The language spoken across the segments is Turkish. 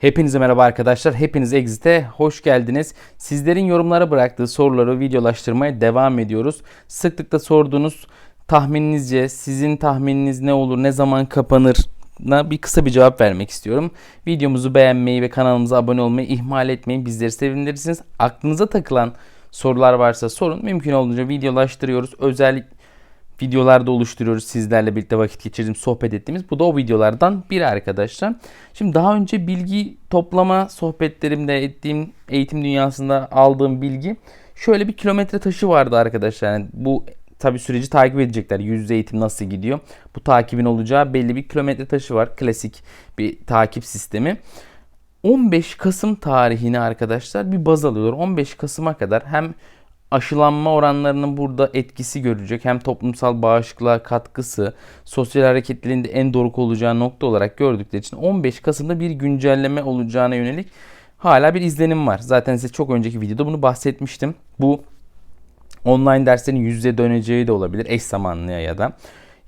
Hepinize merhaba arkadaşlar. Hepiniz Exit'e hoş geldiniz. Sizlerin yorumlara bıraktığı soruları videolaştırmaya devam ediyoruz. Sıklıkla sorduğunuz tahmininizce sizin tahmininiz ne olur, ne zaman kapanır na bir kısa bir cevap vermek istiyorum. Videomuzu beğenmeyi ve kanalımıza abone olmayı ihmal etmeyin. Bizleri sevindirirsiniz. Aklınıza takılan sorular varsa sorun. Mümkün olduğunca videolaştırıyoruz. Özel videolarda oluşturuyoruz sizlerle birlikte vakit geçirdiğim, sohbet ettiğimiz. Bu da o videolardan biri arkadaşlar. Şimdi daha önce bilgi toplama sohbetlerimde ettiğim eğitim dünyasında aldığım bilgi şöyle bir kilometre taşı vardı arkadaşlar. Yani bu tabi süreci takip edecekler. Yüz yüze eğitim nasıl gidiyor? Bu takibin olacağı belli bir kilometre taşı var. Klasik bir takip sistemi. 15 Kasım tarihini arkadaşlar bir baz alıyorlar. 15 Kasım'a kadar hem aşılanma oranlarının burada etkisi görecek hem toplumsal bağışıklığa katkısı, sosyal hareketliliğin de en doruk olacağı nokta olarak gördükleri için 15 Kasım'da bir güncelleme olacağına yönelik hala bir izlenim var. Zaten size çok önceki videoda bunu bahsetmiştim. Bu online derslerin yüz yüze döneceği de olabilir eş zamanlıya ya da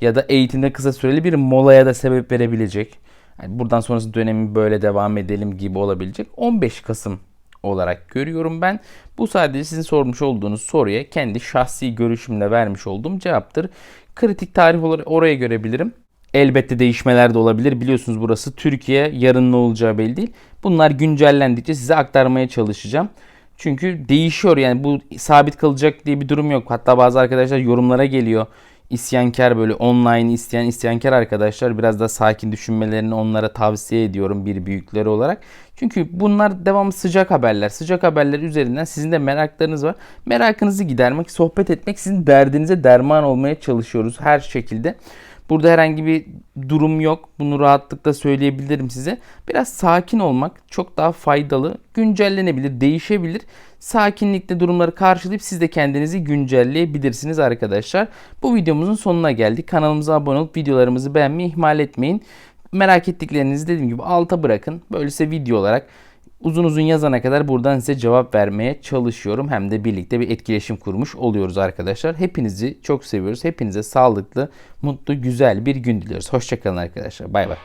ya da eğitimde kısa süreli bir molaya da sebep verebilecek. Yani buradan sonrası dönemi böyle devam edelim gibi olabilecek. 15 Kasım olarak görüyorum ben. Bu sadece sizin sormuş olduğunuz soruya kendi şahsi görüşümle vermiş olduğum cevaptır. Kritik tarih olarak oraya görebilirim. Elbette değişmeler de olabilir. Biliyorsunuz burası Türkiye. Yarın ne olacağı belli değil. Bunlar güncellendikçe size aktarmaya çalışacağım. Çünkü değişiyor yani bu sabit kalacak diye bir durum yok. Hatta bazı arkadaşlar yorumlara geliyor. İsyankar böyle online isteyen isyankar arkadaşlar biraz da sakin düşünmelerini onlara tavsiye ediyorum bir büyükleri olarak. Çünkü bunlar devamlı sıcak haberler. Sıcak haberler üzerinden sizin de meraklarınız var. Merakınızı gidermek, sohbet etmek, sizin derdinize derman olmaya çalışıyoruz her şekilde. Burada herhangi bir durum yok. Bunu rahatlıkla söyleyebilirim size. Biraz sakin olmak çok daha faydalı. Güncellenebilir, değişebilir. Sakinlikle durumları karşılayıp siz de kendinizi güncelleyebilirsiniz arkadaşlar. Bu videomuzun sonuna geldik. Kanalımıza abone olup videolarımızı beğenmeyi ihmal etmeyin. Merak ettiklerinizi dediğim gibi alta bırakın. Böylece video olarak uzun uzun yazana kadar buradan size cevap vermeye çalışıyorum. Hem de birlikte bir etkileşim kurmuş oluyoruz arkadaşlar. Hepinizi çok seviyoruz. Hepinize sağlıklı, mutlu, güzel bir gün diliyoruz. Hoşçakalın arkadaşlar. Bay bay.